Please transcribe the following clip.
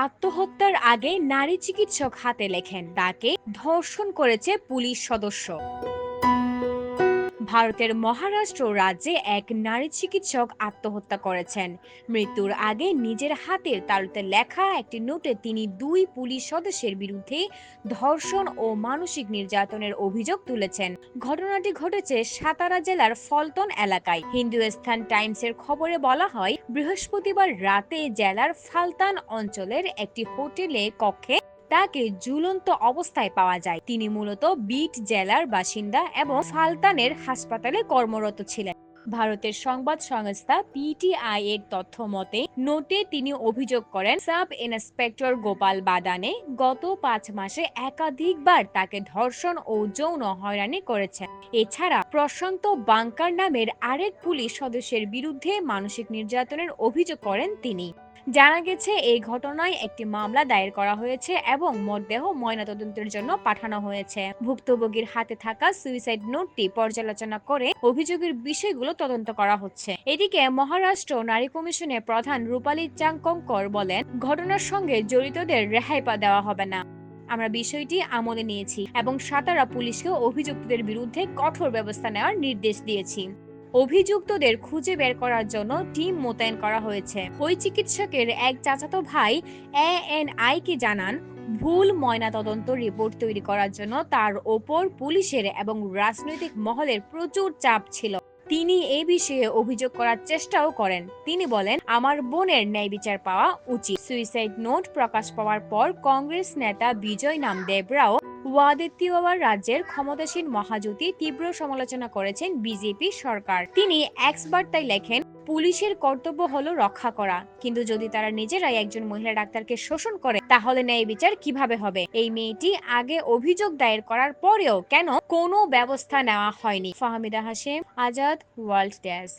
আত্মহত্যার আগে নারী চিকিৎসক হাতে লেখেন তাকে ধর্ষণ করেছে পুলিশ সদস্য। ভারতের মহারাষ্ট্র রাজ্যে এক নারী চিকিৎসক আত্মহত্যা করেছেন। মৃত্যুর আগে নিজের হাতের তারুতে লেখা একটি নোটে তিনি দুই পুলিশ সদস্যের বিরুদ্ধে ধর্ষণ ও মানসিক নির্যাতনের অভিযোগ তুলেছেন। ঘটনাটি ঘটেছে সাতারা জেলার ফলতন এলাকায়। হিন্দুস্তান টাইমসের খবরে বলা হয়, বৃহস্পতিবার রাতে জেলার ফালতান অঞ্চলের একটি হোটেলে কক্ষে তাকে ঝুলন্ত অবস্থায় পাওয়া যায়। তিনি মূলত বিট জেলার বাসিন্দা এবং ফালতানের হাসপাতালে কর্মরত ছিলেন। ভারতের সংবাদ সংস্থা পিটিআই এর তথ্য মতে, নোটে তিনি অভিযোগ করেন, সাব ইন্সপেক্টর গোপাল বাদানে গত পাঁচ মাসে একাধিকবার তাকে ধর্ষণ ও যৌন হয়রানি করেছেন। এছাড়া প্রশান্ত বাংকার নামের আরেক পুলিশ সদস্যের বিরুদ্ধে মানসিক নির্যাতনের অভিযোগ করেন তিনি। জানা গেছে, এই ঘটনায় একটি মামলা দায়ের করা হয়েছে এবং মরদেহ ময়নাতদন্তের জন্য পাঠানো হয়েছে। ভুক্তভোগীর হাতে থাকা সুইসাইড নোটটি পর্যালোচনা করে অভিযোগের বিষয়গুলো তদন্ত করা হচ্ছে। এদিকে মহারাষ্ট্র নারী কমিশনের প্রধান রূপালী চাংকঙ্কর বলেন, ঘটনার সঙ্গে জড়িতদের রেহাই পা দেওয়া হবে না। আমরা বিষয়টি আমলে নিয়েছি এবং সাতারা পুলিশকে অভিযুক্তদের বিরুদ্ধে কঠোর ব্যবস্থা নেওয়ার নির্দেশ দিয়েছি। অভিযুক্তদের খুঁজে বের করার জন্য টিম মোতায়েন করা হয়েছে। ওই চিকিৎসকের এক চাচাতো ভাই এএনআই কে জানান, ভুল ময়নাতদন্ত রিপোর্ট তৈরি করার জন্য তার ওপর পুলিশের এবং রাজনৈতিক মহলের প্রচুর চাপ ছিল। তিনি এ বিষয়ে অভিযোগ করার চেষ্টাও করেন। তিনি বলেন, আমার বোনের ন্যায় বিচার পাওয়া উচিত। সুইসাইড নোট প্রকাশ পাওয়ার পর কংগ্রেস নেতা বিজয় নামদেব রাও ওয়াদিত্যওয়ার রাজ্যের ক্ষমতাসীন মহাজোটী তীব্র সমালোচনা করেছেন বিজেপি সরকার। তিনি এক্স বার্তায় লেখেন, পুলিশের কর্তব্য হলো রক্ষা করা। কিন্তু যদি তারা নিজেরাই একজন মহিলা ডাক্তারকে শোষণ করে, তাহলে ন্যায় বিচার কীভাবে হবে? এই মেয়েটি আগে অভিযোগ দায়ের করার পরেও কেন কোনো ব্যবস্থা নেওয়া হয়নি? Fahmida Hashim Azad, world desk.